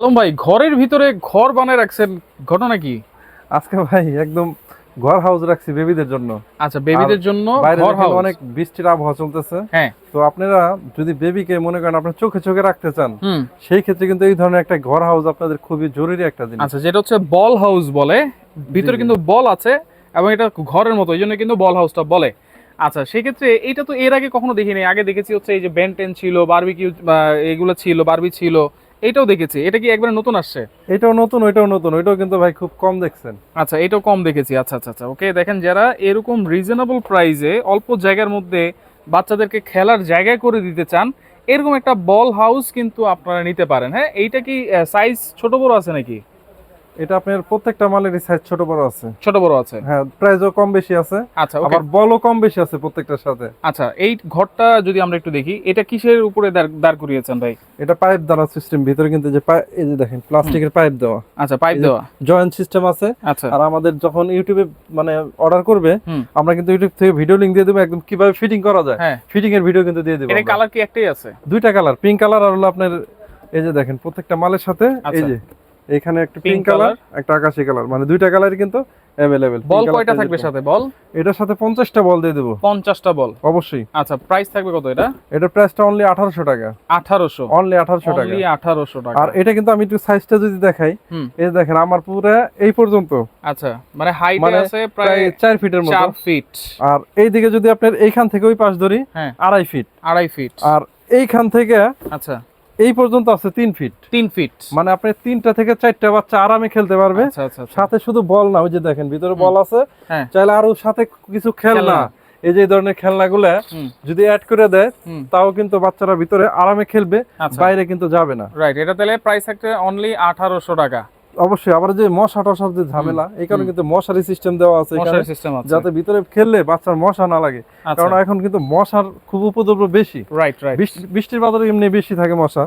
আলম ভাই ঘরের ভিতরে ঘর বানায় রাখছেন ঘটনা কি? আজকে ভাই একদম ঘর হাউস রাখছি বেবিদের জন্য। আচ্ছা বেবিদের জন্য ঘর হাউস অনেক বৃষ্টির আবহাওয়া চলতেছে। হ্যাঁ। তো আপনারা যদি বেবিকে মনে করেন আপনার চোখে চোখে রাখতে চান সেই ক্ষেত্রে কিন্তু এই ধরনের একটা ঘর হাউস আপনাদের খুবই জরুরি একটা জিনিস। আচ্ছা যেটা হচ্ছে বল হাউস বলে ভিতরে কিন্তু বল আছে এবং এটা ঘরের মতো এই জন্য কিন্তু বল হাউসটা বলে। আচ্ছা সেক্ষেত্রে এটা তো এর আগে কখনো দেখিনি আগে দেখেছি হচ্ছে এই যে বেন্টেন ছিল বারবিকিউ এগুলো ছিল বারবি ছিল। এটাও দেখেছি এটা কি একবার নতুন আসছে? এটাও নতুন এটাও নতুন ওইটাও কিন্তু ভাই খুব কম দেখছেন। আচ্ছা এটাও কম দেখেছি আচ্ছা আচ্ছা আচ্ছা ওকে দেখেন যারা এরকম রিজনেবল প্রাইজে অল্প জায়গার মধ্যে বাচ্চাদেরকে খেলার জায়গা করে দিতে চান এরকম একটা বল হাউস কিন্তু আপনারা নিতে পারেন হ্যাঁ? এইটা কি সাইজ ছোট বড় আছে নাকি? এটা আপনার প্রত্যেকটা মালেরই সাইজ ছোট বড় আছে। ছোট বড় আছে? হ্যাঁ প্রাইসও কম বেশি আছে। আচ্ছা আবার বলও কম বেশি আছে প্রত্যেকটার সাথে। আচ্ছা এই ঘরটা যদি আমরা একটু দেখি এটা কিসের উপরে দাঁড় করিয়েছেন ভাই? এটা পাইপ দ্বারা সিস্টেম ভিতরে কিন্তু যে এই যে দেখেন প্লাস্টিকের পাইপ দেওয়া। আচ্ছা পাইপ দেওয়া। জয়েন্ট সিস্টেম আছে। আচ্ছা। আর আমাদের যখন ইউটিউবে মানে অর্ডার করবে আমরা কিন্তু ইউটিউব থেকে ভিডিও লিংক দিয়ে দেবো একদম কীভাবে ফিটিং করা যায়। হ্যাঁ। ফিটিং এর ভিডিও কিন্তু দিয়ে দেবো এর কালার কি একটাই আছে? দুইটা কালার পিঙ্ক কালার আর হলো আপনার এই যে দেখেন প্রত্যেকটা মালের সাথে এই আচ্ছা। যে এখানে একটা পিঙ্ক কালার একটা আকাশি কালার মানে দুইটা কালারই কিন্তু অ্যাভেলেবেল বল কয়টা থাকবে সাথে? বল। এটার সাথে পঞ্চাশটা বল দিয়ে দেবো। পঞ্চাশটা বল। অবশ্যই। আচ্ছা প্রাইস থাকবে কত এটা? এটার প্রাইসটা অনলি আঠারোশো টাকা। আঠারোশো। অনলি আঠারোশো টাকা। অনলি আঠারোশো টাকা। আর এটা কিন্তু আমি একটু সাইজটা যদি দেখাই এই দেখেন আমার পুরো এই পর্যন্ত। আচ্ছা মানে হাইট মানে আছে প্রায় প্রায় চার ফিটের মতো। চার ফিট আর এইদিকে যদি আপনার এইখান থেকে ওই পাশ ধরি হ্যাঁ। আড়াই ফিট আড়াই ফিট আর এইখান থেকে আচ্ছা। এই পর্যন্ত আছে তিন ফিট তিন ফিট মানে আপনি তিনটা থেকে চারটা বাচ্চা আরামে খেলতে পারবে। আচ্ছা আচ্ছা আচ্ছা। সাথে শুধু বল না ওই যে দেখেন ভিতরে বল আছে। হ্যাঁ। চাইলে আরও সাথে কিছু খেলনা। এই যে ধরনের খেলনাগুলো যদি অ্যাড করে দেয় তাও কিন্তু বাচ্চারা ভিতরে আরামে খেলবে বাইরে কিন্তু যাবে না। রাইট এটা তাহলে প্রাইস থাকছে অনলি আঠারোশো টাকা। অবশ্যই আবার যে মশা টশার যে ঝামেলা এই কারণে কিন্তু মশারি সিস্টেম দেওয়া আছে যাতে ভিতরে খেললে বাচ্চার মশা না লাগে। আচ্ছা। কারণ এখন কিন্তু মশার খুব উপদ্রব বেশি। রাইট রাইট বৃষ্টির বাজারে এমনি বেশি থাকে মশা।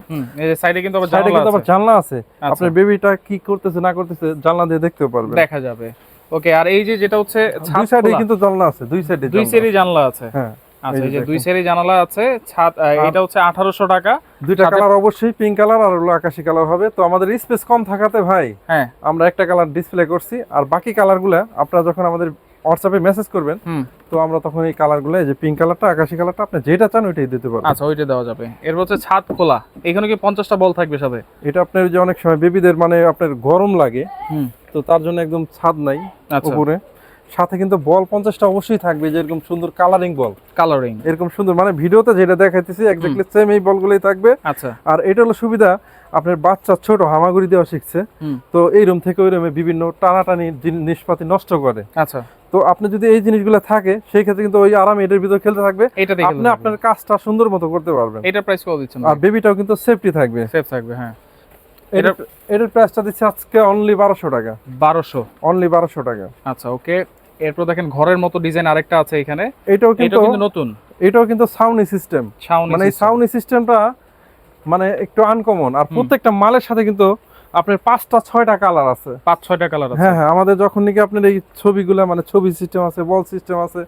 সাইডে কিন্তু আবার সাইডে জানালা কিন্তু আবার জানলা আছে। আচ্ছা। আপনার বেবিটা কি করতেছে না করতেছে জানলা দিয়ে দেখতে পারবে দেখা যাবে। ওকে আর এই যে যেটা হচ্ছে দুই সাইডে কিন্তু জানলা আছে দুই সাইডে দুই সাইডে জানলা আছে। হ্যাঁ। আচ্ছা এই যে দুই। সেরি জানালা আছে ছাদ এটা হচ্ছে আঠারোশো টাকা। দুইটা কালার অবশ্যই পিঙ্ক কালার আর হলো আকাশি কালার হবে। তো আমাদের স্পেস কম থাকাতে ভাই হ্যাঁ। আমরা একটা কালার ডিসপ্লে করছি। আর বাকি কালারগুলো আপনারা যখন আমাদের হোয়াটসঅ্যাপে মেসেজ করবেন তো আমরা তখন এই কালারগুলো এই যে পিঙ্ক কালারটা আকাশি কালারটা আপনি যেটা চান ওইটাই দিতে পারবেন। আচ্ছা ওইটা দেওয়া যাবে। এরপর হচ্ছে ছাদ খোলা। এখানে কি পঞ্চাশটা বল থাকবে সাথে? এটা আপনার যে অনেক সময় বেবিদের মানে আপনার গরম লাগে। হুম। তো তার জন্য একদম ছাদ নাই আচ্ছা। উপরে। সাথে কিন্তু বল পঞ্চাশটা অবশ্যই থাকবে যে এরকম সুন্দর কালারিং বল। কালারিং এরকম সুন্দর মানে ভিডিওতে যেটা দেখাইতেছি এক্স্যাক্টলি সেম এই বলগুলোই থাকবে। আচ্ছা। আর এটা হলো সুবিধা আপনার বাচ্চা ছোট হামাগুড়ি দেওয়া শিখছে তো এই রুম থেকে ওই রুমে বিভিন্ন টানাটানি জিনিসপাতি নষ্ট করে। আচ্ছা। তো আপনি যদি এই জিনিসগুলো থাকে সেই ক্ষেত্রে কিন্তু ওই আরাম এটার ভিতর খেলতে থাকবে। এটা আপনি আপনার কাজটা সুন্দর মতো করতে পারবেন। এটা প্রাইস কত দিচ্ছেন আর বেবিটাও কিন্তু সেফটি থাকবে। সেফ থাকবে হ্যাঁ। এটার প্রাইসটা দিচ্ছে আজকে অনলি বারোশো টাকা। বারোশো। অনলি বারোশো টাকা। আচ্ছা ওকে এরপর দেখেন ঘরের মতো ডিজাইন আরেকটা আছে এখানে। এটাও কিন্তু নতুন। এটাও কিন্তু সাউন্ড সিস্টেম মানে এই। সাউন্ড সিস্টেমটা মানে একটু আনকমন আর প্রত্যেকটা মালের সাথে কিন্তু আপনার পাঁচটা ছয়টা কালার আছে। পাঁচ ছয়টা কালার আছে। হ্যাঁ হ্যাঁ আমাদের যখন নাকি আপনার এই ছবিগুলো মানে ছবি সিস্টেম আছে বল সিস্টেম আছে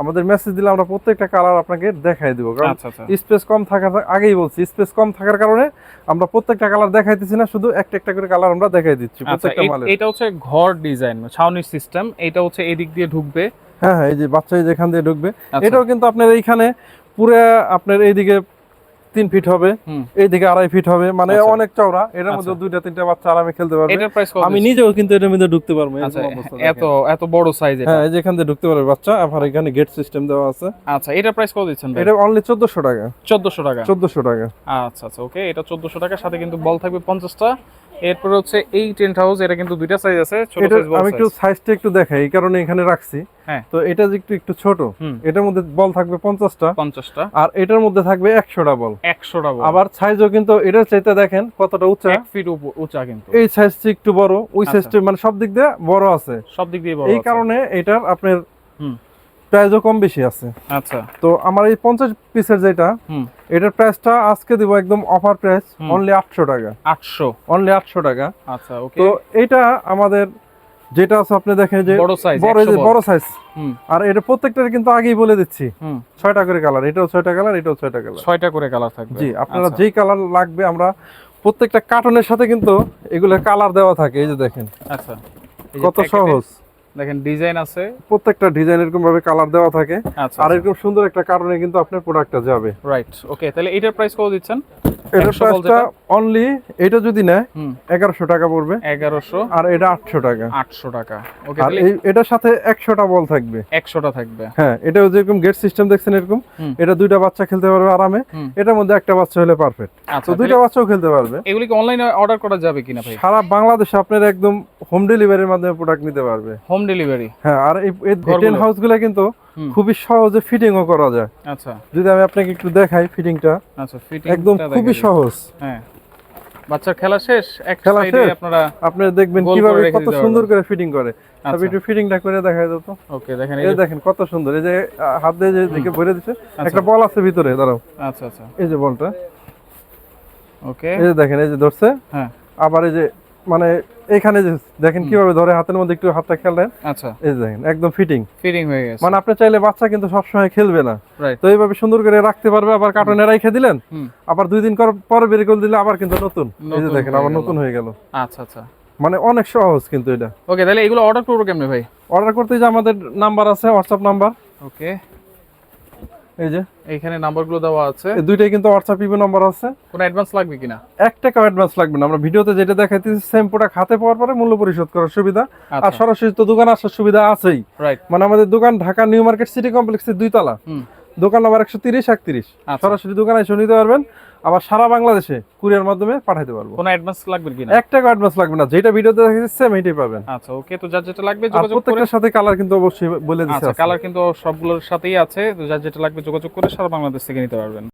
আমাদের মেসেজ দিলে আমরা প্রত্যেকটা কালার আপনাকে দেখাই দিব। কারণ আচ্ছা আচ্ছা। স্পেস কম থাকার আগেই বলছি স্পেস কম থাকার কারণে আমরা প্রত্যেকটা কালার দেখাইতেছি না শুধু একটা একটা করে কালার আমরা দেখাই দিচ্ছি আচ্ছা প্রত্যেকটা মালের। এটা হচ্ছে ঘর ডিজাইন ছাউনি সিস্টেম এটা হচ্ছে এদিক দিয়ে ঢুকবে। হ্যাঁ হ্যাঁ এই যে বাচ্চা যেখান দিয়ে ঢুকবে। আচ্ছা, এটাও কিন্তু আপনার এইখানে পুরো আপনার এইদিকে তিন ফিট হবে এইদিকে আড়াই ফিট হবে মানে আচ্ছা। অনেক চওড়া। এটার মধ্যে আচ্ছা। দুইটা তিনটা বাচ্চা আরামে খেলতে পারবে। আমি নিজেও কিন্তু এটার মধ্যে ঢুকতে পারব আচ্ছা এত এত বড় সাইজ এটা। হ্যাঁ এই যে এখান দিয়ে ঢুকতে পারবে বাচ্চা। আমার এখানে গেট সিস্টেম দেওয়া আছে। আচ্ছা এটা প্রাইস কত দিচ্ছেন এটা অনলি চোদ্দশো টাকা। চোদ্দশো টাকা। চোদ্দশো টাকা। আচ্ছা আচ্ছা ওকে এটা চোদ্দশো টাকা সাথে কিন্তু বল থাকবে পঞ্চাশটা। এরপরে হচ্ছে এই টেন্ট হাউস এটা কিন্তু দুইটা সাইজ আছে ছোট সাইজ বড় আমি একটু সাইজ সাইজটা একটু দেখাই এই কারণে এখানে রাখছি। হ্যাঁ। তো এটা যে একটু একটু ছোট এটার মধ্যে বল থাকবে পঞ্চাশটা। পঞ্চাশটা। আর এটার মধ্যে থাকবে একশোটা বল। একশোটা বল। আবার সাইজও কিন্তু এটার চাইতে দেখেন কতটা উঁচা। এক ফিট উঁচা কিন্তু। এই সাইজটা একটু বড় ওই আচ্ছা। সাইজটা মানে সব দিক দিয়ে বড় আছে। সব দিক দিয়ে বড় এই কারণে এটার আপনার হুম। প্রাইসও কম বেশি আছে। আচ্ছা। তো আমার এই পঞ্চাশ পিসের যেটা হুম। এটার প্রাইসটা আজকে দিব একদম অফার প্রাইস অনলি আটশো টাকা। আটশো? অনলি আটশো টাকা। আচ্ছা ওকে তো এটা আমাদের যেটা আছে আপনি দেখেন যে বড় সাইজ বড় বড়। সাইজ হুম। আর এটা প্রত্যেকটার কিন্তু আগেই বলে দিচ্ছি। হুম। ছয়টা করে কালার এটাও ছয়টা কালার এটাও ছয়টা কালার ছয়টা করে কালার থাকবে। জি আপনারা আচ্ছা। যেই কালার লাগবে আমরা প্রত্যেকটা কার্টনের সাথে কিন্তু এগুলো কালার দেওয়া থাকে এই যে দেখেন। আচ্ছা। কত সহজ। দেখেন ডিজাইন আছে। প্রত্যেকটা ডিজাইন এরকম ভাবে কালার দেওয়া থাকে। আচ্ছা আর এরকম সুন্দর একটা কারণে কিন্তু আপনার প্রোডাক্টটা যাবে। রাইট ওকে তাহলে এটার প্রাইস কত দিচ্ছেন? এটার 100 প্রাইসটা অনলি এটা যদি নেয় টাকা পড়বে। আর এটা আটশো টাকা। আটশো টাকা। ওকে আর এটার সাথে একশোটা বল থাকবে। একশোটা থাকবে। হ্যাঁ এটাও যেরকম গেট সিস্টেম দেখছেন এরকম এটা দুইটা বাচ্চা খেলতে পারবে আরামে। এটার মধ্যে একটা বাচ্চা হলে পারফেক্ট আচ্ছা তো দুইটা বাচ্চাও খেলতে পারবে। এগুলি কি অনলাইনে অর্ডার করা যাবে কিনা ভাই? সারা বাংলাদেশে আপনার একদম হোম ডেলিভারির মাধ্যমে প্রোডাক্ট নিতে পারবে। হোম ডেলিভারি হ্যাঁ আর এই টেন হাউসগুলা কিন্তু। খুবই সহজে ফিটিংও করা যায়। আচ্ছা। যদি আমি আপনাকে একটু দেখাই ফিটিংটা আচ্ছা ফিটিং একদম খুবই সহজ। হ্যাঁ। বাচ্চার খেলা শেষ? এক খেলা সাইডে শেষ? আপনারা আপনি দেখবেন কীভাবে কত সুন্দর করে ফিটিং করে। আচ্ছা। আপনি একটু ফিটিংটা করে দেখাই দাও তো। ওকে দেখেন এই দেখেন কত সুন্দর। এই যে হাত দিয়ে যে দিকে ভরে দিচ্ছে আচ্ছা। একটা বল আছে ভিতরে দাঁড়াও। আচ্ছা আচ্ছা। এই যে বলটা ওকে। এই যে দেখেন এই যে ধরছে। হ্যাঁ। আবার এই যে মানে এখানে দেখেন কীভাবে ধরে হাতের মধ্যে একটু হাতটা খেলেন আচ্ছা। এই দেখেন একদম ফিটিং ফিটিং হয়ে গেছে। মানে আপনি চাইলে বাচ্চা কিন্তু সবসময় খেলবে না। তো এইভাবে সুন্দর করে রাখতে পারবে আবার কার্টনে রেখে দিলেন। আবার দুই দিন পরে বের করে দিলে আবার কিন্তু নতুন। এই যে দেখেন আবার নতুন হয়ে গেল। আচ্ছা আচ্ছা। মানে অনেক সহজ কিন্তু এটা। ওকে তাহলে এগুলো অর্ডার করব কেমনে ভাই? অর্ডার করতে যে আমাদের নাম্বার আছে হোয়াটসঅ্যাপ নাম্বার ওকে এই যে। এখানে নাম্বারগুলো দেওয়া আছে। দুইটাই কিন্তু WhatsApp নাম্বার আছে। কোনো অ্যাডভান্স লাগবে কিনা? এক টাকা অ্যাডভান্স লাগবে না। আমরা ভিডিওতে যেটা দেখাইতেছি সেম প্রোডাক্ট হাতে পাওয়ার পরে মূল্য পরিশোধ করার সুবিধা। আর আচ্ছা। সরাসরি তো দোকান আসার সুবিধা আছেই। রাইট মানে আমাদের দোকান ঢাকা নিউ মার্কেট সিটি কমপ্লেক্সের দুই তলা হুম। দোকান নাম্বার একশো তিরিশ একত্রিশ। আচ্ছা। সরাসরি দোকানে এসে নিতে পারবেন। আবার সারা বাংলাদেশে কুরিয়ার মাধ্যমে পাঠাইতে পারব। কোনো অ্যাডভান্স লাগবে কিনা? এক টাকা অ্যাডভান্স লাগবে না। যেটা ভিডিওতে দেখাচ্ছি সেম এটাই পাবেন। আচ্ছা ওকে তো যার যেটা লাগবে যোগাযোগ করে প্রত্যেকটার সাথে কালার কিন্তু অবশ্যই বলে দিচ্ছে আচ্ছা কালার কিন্তু সবগুলোর সাথেই আছে। তো যার যেটা লাগবে যোগাযোগ করে সারা বাংলাদেশ থেকে নিতে পারবেন।